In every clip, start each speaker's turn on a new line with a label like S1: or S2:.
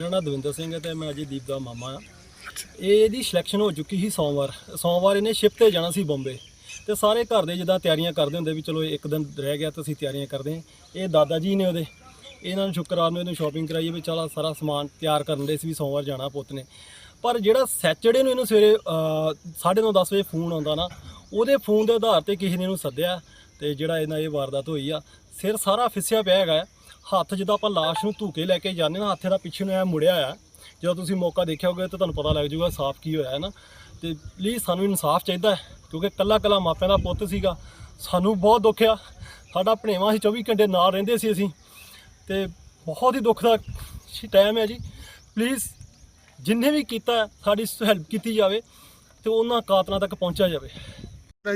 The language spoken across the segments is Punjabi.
S1: ਮੇਰਾ ਨਾਮ ਦਵਿੰਦਰ ਸਿੰਘ ਹੈ ਤੇ ਮੈਂ ਅਜੀਦੀਪ ਦਾ ਮਾਮਾ ਆ ਇਹ ਇਹਦੀ ਸਿਲੈਕਸ਼ਨ ਹੋ ਚੁੱਕੀ ਸੀ ਸੋਮਵਾਰ। ਸੋਮਵਾਰ ਇਹਨੇ ਸ਼ਿਪ ਤੇ ਜਾਣਾ ਸੀ ਬੰਬੇ। ਤੇ ਸਾਰੇ ਘਰ ਦੇ ਜਿੱਦਾਂ ਤਿਆਰੀਆਂ ਕਰਦੇ ਹੁੰਦੇ ਵੀ ਚਲੋ ਇੱਕ ਦਿਨ ਰਹਿ ਗਿਆ ਤਾਂ ਅਸੀਂ ਤਿਆਰੀਆਂ ਕਰਦੇ ਹਾਂ। ਇਹ ਦਾਦਾ ਜੀ ਨੇ ਉਹਦੇ। ਇਹਨਾਂ ਨੂੰ ਸ਼ੁੱਕਰਵਾਰ ਨੂੰ ਇਹਨੂੰ ਸ਼ਾਪਿੰਗ ਕਰਾਈ ਵੀ ਚਲ ਸਾਰਾ ਸਮਾਨ ਤਿਆਰ ਕਰਨ ਦੇ ਸੀ ਵੀ ਸੋਮਵਾਰ ਜਾਣਾ ਪੁੱਤ ਨੇ। ਪਰ ਜਿਹੜਾ ਸੈਚਰਡੇ ਨੂੰ ਇਹਨੂੰ ਸਵੇਰੇ 9:30 10 ਵਜੇ ਫੋਨ ਆਉਂਦਾ ਨਾ ਉਹਦੇ ਫੋਨ ਦੇ ਆਧਾਰ ਤੇ ਕਿਸੇ ਨੇ ਇਹਨੂੰ ਸੱਦਿਆ ਤੇ ਜਿਹੜਾ ਇਹਨਾਂ ਇਹ ਵਾਰਦਾਤ ਹੋਈ ਆ ਸਿਰ ਸਾਰਾ ਫਿਸਿਆ ਪਿਆ ਹੈਗਾ। ਹੱਥ ਜਿੱਦਾਂ ਆਪਾਂ ਲਾਸ਼ ਨੂੰ ਧੂਕੇ ਲੈ ਕੇ ਜਾਂਦੇ ਨਾ ਹੱਥੇ ਦਾ ਪਿੱਛੇ ਨੂੰ ਐ ਮੁੜਿਆ ਆ ਜਦੋਂ ਤੁਸੀਂ ਮੌਕਾ ਦੇਖਿਆ ਹੋਵੇ ਤਾਂ ਤੁਹਾਨੂੰ ਪਤਾ ਲੱਗ ਜਾਊਗਾ ਸਾਫ਼ ਕੀ ਹੋਇਆ ਹੈ ਨਾ? ਤੇ ਪਲੀਜ਼ ਸਾਨੂੰ ਇਨਸਾਫ ਚਾਹੀਦਾ ਹੈ ਕਿਉਂਕਿ ਕੱਲਾ ਕੱਲਾ ਮਾਪਿਆਂ ਦਾ ਪੁੱਤ ਸੀਗਾ। ਸਾਨੂੰ ਬਹੁਤ ਦੁੱਖ ਆ। ਸਾਡਾ ਭਣੇਵਾ ਸੀ 24 ਘੰਟੇ ਨਾਲ ਰਹਿੰਦੇ ਸੀ ਅਸੀਂ। ਤੇ ਬਹੁਤ ਹੀ ਦੁੱਖ ਦਾ ਟਾਈਮ ਹੈ ਜੀ। ਪਲੀਜ਼ ਜਿੰਨੇ ਵੀ ਕੀਤਾ ਹੈ, ਸਾਡੀ ਹੈਲਪ ਕੀਤੀ ਜਾਵੇ ਤੇ ਉਹਨਾਂ ਕਾਤਲਾਂ ਤੱਕ ਪਹੁੰਚਿਆ ਜਾਵੇ।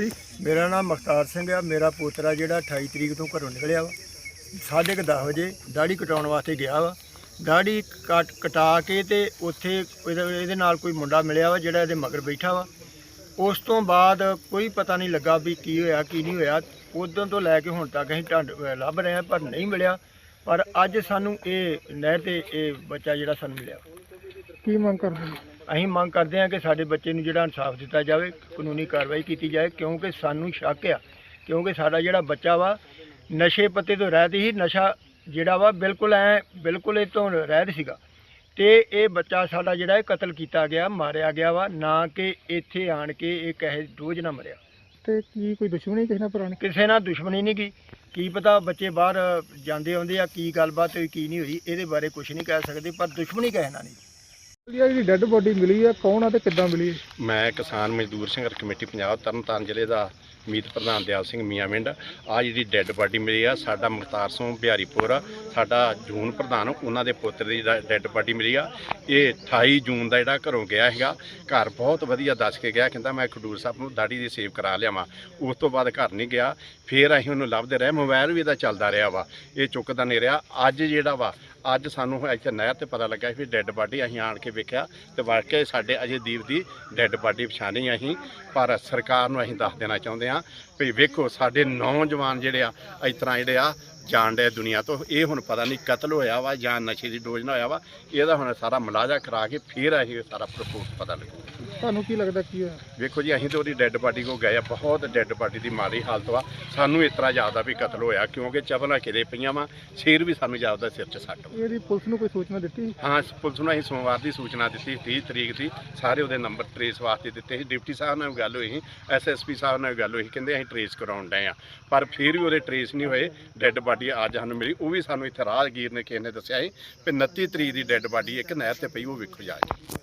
S2: ਜੀ
S3: ਮੇਰਾ ਨਾਮ ਮਖਤਾਰ ਸਿੰਘ ਆ। ਮੇਰਾ ਪੋਤਰਾ ਜਿਹੜਾ 28 ਤਰੀਕ ਤੋਂ ਘਰੋਂ ਨਿਕਲਿਆ ਵਾ। ਸਾਢੇ ਕੁ ਦਸ ਵਜੇ ਦਾੜੀ ਕਟਾਉਣ ਵਾਸਤੇ ਗਿਆ ਵਾ। ਦਾੜੀ ਕਟ ਕਟਾ ਕੇ ਤੇ ਉੱਥੇ ਇਹਦੇ ਇਹਦੇ ਨਾਲ ਕੋਈ ਮੁੰਡਾ ਮਿਲਿਆ ਵਾ ਜਿਹੜਾ ਇਹਦੇ ਮਗਰ ਬੈਠਾ ਵਾ। ਉਸ ਤੋਂ ਬਾਅਦ ਕੋਈ ਪਤਾ ਨਹੀਂ ਲੱਗਾ ਵੀ ਕੀ ਹੋਇਆ ਕੀ ਨਹੀਂ ਹੋਇਆ। ਉਦੋਂ ਤੋਂ ਲੈ ਕੇ ਹੁਣ ਤੱਕ ਅਸੀਂ ਢੰਡ ਲੱਭ ਰਹੇ ਹਾਂ ਪਰ ਨਹੀਂ ਮਿਲਿਆ। ਪਰ ਅੱਜ ਸਾਨੂੰ ਇਹ ਨਹਿਰ ਤੇ ਇਹ ਬੱਚਾ ਜਿਹੜਾ ਸਾਨੂੰ ਮਿਲਿਆ।
S2: ਕੀ ਮੰਗ ਕਰਦੇ ਜੀ
S3: ਅਸੀਂ ਮੰਗ ਕਰਦੇ ਹਾਂ ਕਿ ਸਾਡੇ ਬੱਚੇ ਨੂੰ ਜਿਹੜਾ ਇਨਸਾਫ ਦਿੱਤਾ ਜਾਵੇ ਕਾਨੂੰਨੀ ਕਾਰਵਾਈ ਕੀਤੀ ਜਾਏ ਕਿਉਂਕਿ ਸਾਨੂੰ ਸ਼ੱਕ ਆ। ਕਿਉਂਕਿ ਸਾਡਾ ਜਿਹੜਾ ਬੱਚਾ ਵਾ ਨਸ਼ੇ ਪੱਤੇ ਤੋਂ ਰਹਿਤ ਹੀ ਨਸ਼ਾ ਜਿਹੜਾ ਵਾ ਬਿਲਕੁਲ ਐ ਬਿਲਕੁਲ ਇਹ ਤੋਂ ਰਹਿਤ ਸੀਗਾ। ਤੇ ਇਹ ਬੱਚਾ ਸਾਡਾ ਜਿਹੜਾ ਇਹ ਕਤਲ ਕੀਤਾ ਗਿਆ ਮਾਰਿਆ ਗਿਆ ਵਾ ਨਾ ਕਿ ਇੱਥੇ ਆਣ ਕੇ ਇਹ ਕਹੇ ਰੋਜ਼ ਨਾ ਮਰਿਆ।
S2: ਤੇ ਕੀ ਕੋਈ ਦੁਸ਼ਮਣੀ ਕਿਸੇ ਨਾਲ ਪੁਰਾਣੀ?
S3: ਕਿਸੇ ਨਾਲ ਦੁਸ਼ਮਣੀ ਨਹੀਂ ਕੀ ਕੀ ਪਤਾ ਬੱਚੇ ਬਾਹਰ ਜਾਂਦੇ ਆਉਂਦੇ ਆ ਕੀ ਗੱਲਬਾਤ ਹੋਈ ਕੀ ਨਹੀਂ ਹੋਈ ਇਹਦੇ ਬਾਰੇ ਕੁਝ ਨਹੀਂ ਕਹਿ ਸਕਦੇ ਪਰ ਦੁਸ਼ਮਣੀ ਕਹਿ ਨਾਲ ਨਹੀਂ।
S2: ਜਿਹੜੀ ਡੈੱਡ ਬੋਡੀ ਮਿਲੀ ਆ ਕੌਣ ਆ ਤੇ ਕਿੱਦਾਂ ਮਿਲੀ? ਹੈ?
S4: ਮੈਂ ਕਿਸਾਨ ਮਜ਼ਦੂਰ ਸੰਘਰਸ਼ ਕਮੇਟੀ ਪੰਜਾਬ ਤਰਨਤਾਰਨ ਜ਼ਿਲ੍ਹੇ ਦਾ ਮੀਤ ਪ੍ਰਧਾਨ ਦਿਆਲ ਸਿੰਘ ਮੀਆਂਵਿੰਡ ਆ ਜਿਹੜੀ ਡੈੱਡ ਬਾਡੀ ਮਿਲੀ ਆ ਸਾਡਾ ਮੁਖਤਾਰ ਸਿੰਘ ਬਿਹਾਰੀਪੁਰ ਆ, ਸਾਡਾ ਜੂਨ ਪ੍ਰਧਾਨ ਉਹਨਾਂ ਦੇ ਪੁੱਤਰ ਦੀ ਡੈੱਡ ਬਾਡੀ ਮਿਲੀ ਆ। ਇਹ 28 ਜੂਨ ਦਾ ਜਿਹੜਾ ਘਰੋਂ ਗਿਆ ਹੈਗਾ ਘਰ ਬਹੁਤ ਵਧੀਆ ਦੱਸ ਕੇ ਗਿਆ ਕਹਿੰਦਾ ਮੈਂ ਖਡੂਰ ਸਾਹਿਬ ਨੂੰ ਦਾੜੀ ਦੀ ਸੇਵ ਕਰਾ ਲਿਆਵਾਂ। ਉਸ ਤੋਂ ਬਾਅਦ ਘਰ ਨਹੀਂ ਗਿਆ ਫਿਰ ਅਸੀਂ ਉਹਨੂੰ ਲੱਭਦੇ ਰਹੇ ਮੋਬਾਈਲ ਵੀ ਇਹਦਾ ਚੱਲਦਾ ਰਿਹਾ ਵਾ ਇਹ ਚੁੱਕਦਾ ਨਹੀਂ ਰਿਹਾ। ਅੱਜ ਜਿਹੜਾ ਵਾ ਅੱਜ ਸਾਨੂੰ ਇੱਥੇ ਨਹਿਰ ਤੇ ਪਤਾ ਲੱਗਾ ਵੀ ਡੈੱਡ ਬਾਡੀ ਅਸੀਂ ਆਣ ਕੇ ਵੇਖਿਆ ਤੇ ਵਾਕਿਆ ਸਾਡੇ ਅਜੇ ਦੀਪ ਦੀ ਡੈੱਡ ਬਾਡੀ ਪਛਾਣੀ ਅਸੀਂ, ਪਰ ਸਰਕਾਰ ਨੂੰ ਅਸੀਂ ਦੱਸ ਦੇਣਾ ਚਾਹੁੰਦੇ ਹਾਂ ਵੀ ਵੇਖੋ ਸਾਡੇ ਨੌਜਵਾਨ ਜਿਹੜੇ ਆ, ਇਸ ਤਰ੍ਹਾਂ ਜਿਹੜੇ ਆ ਜਾਣ ਡੇ ਦੁਨੀਆ ਤੋਂ। ਇਹ ਹੁਣ ਪਤਾ ਨਹੀਂ ਕਤਲ ਹੋਇਆ ਵਾ ਜਾਂ ਨਸ਼ੇ ਦੀ ਡੋਜ਼ ਨਾਲ ਹੋਇਆ ਵਾ, ਇਹਦਾ ਹੁਣ ਸਾਰਾ ਮੁਲਾਜ਼ਾ ਕਰਾ ਕੇ ਫਿਰ ਅਸੀਂ ਸਾਰਾ ਪ੍ਰਪੋਜ਼ ਪਤਾ ਲੱਗੂ।
S2: ਤੁਹਾਨੂੰ ਕੀ ਲੱਗਦਾ ਕੀ ਹੋਇਆ?
S4: ਵੇਖੋ ਜੀ ਅਸੀਂ ਤਾਂ ਉਹਦੀ ਡੈੱਡ ਬਾਡੀ ਕੋ ਗਏ ਆ ਬਹੁਤ ਡੈੱਡ ਬਾਡੀ ਦੀ ਮਾੜੀ ਹਾਲਤ ਵਾ। ਸਾਨੂੰ ਇਸ ਤਰ੍ਹਾਂ ਜਾਪਦਾ ਵੀ ਕਤਲ ਹੋਇਆ ਕਿਉਂਕਿ ਚਪਲਾ ਕਿਤੇ ਪਈਆਂ ਵਾ ਸਿਰ ਵੀ ਸਾਨੂੰ ਜਾਪਦਾ ਸਿਰ 'ਚ ਸੱਟ ਵਾ।
S2: ਇਹਦੀ ਪੁਲਿਸ ਨੂੰ ਕੋਈ ਸੂਚਨਾ ਦਿੱਤੀ?
S4: ਹਾਂ ਪੁਲਿਸ ਨੂੰ ਅਸੀਂ ਸੋਮਵਾਰ ਦੀ ਸੂਚਨਾ ਦਿੱਤੀ 30 ਤਰੀਕ ਦੀ। ਸਾਰੇ ਉਹਦੇ ਨੰਬਰ ਟਰੇਸ ਵਾਸਤੇ ਦਿੱਤੇ ਸੀ। ਡਿਪਟੀ ਸਾਹਿਬ ਨਾਲ ਵੀ ਗੱਲ ਹੋਈ ਸੀ ਐਸਐਸਪੀ ਸਾਹਿਬ ਨਾਲ ਵੀ ਗੱਲ ਹੋਈ ਸੀ ਕਹਿੰਦੇ ਅਸੀਂ ਟਰੇਸ ਕਰਾਉਣ ਡਏ ਆ। ਪਰ ਫਿਰ ਵੀ ਉਹਦੇ ਟਰੇਸ ਨਹੀਂ ਹੋਏ ਡੈੱਡ ਬਾਡੀ ਅੱਜ ਸਾਨੂੰ ਮਿਲੀ। ਉਹ ਵੀ ਸਾਨੂੰ ਇੱਥੇ ਰਾਹਗੀਰ ਨੇ ਕਿਸੇ ਨੇ ਦੱਸਿਆ ਸੀ ਕਿ 29 ਤਰੀਕ ਦੀ ਡੈੱਡ ਬਾਡੀ ਇੱਕ ਨਹਿਰ ਤੇ ਪਈ ਉਹ ਵੇਖੋ ਜਾ ਕੇ।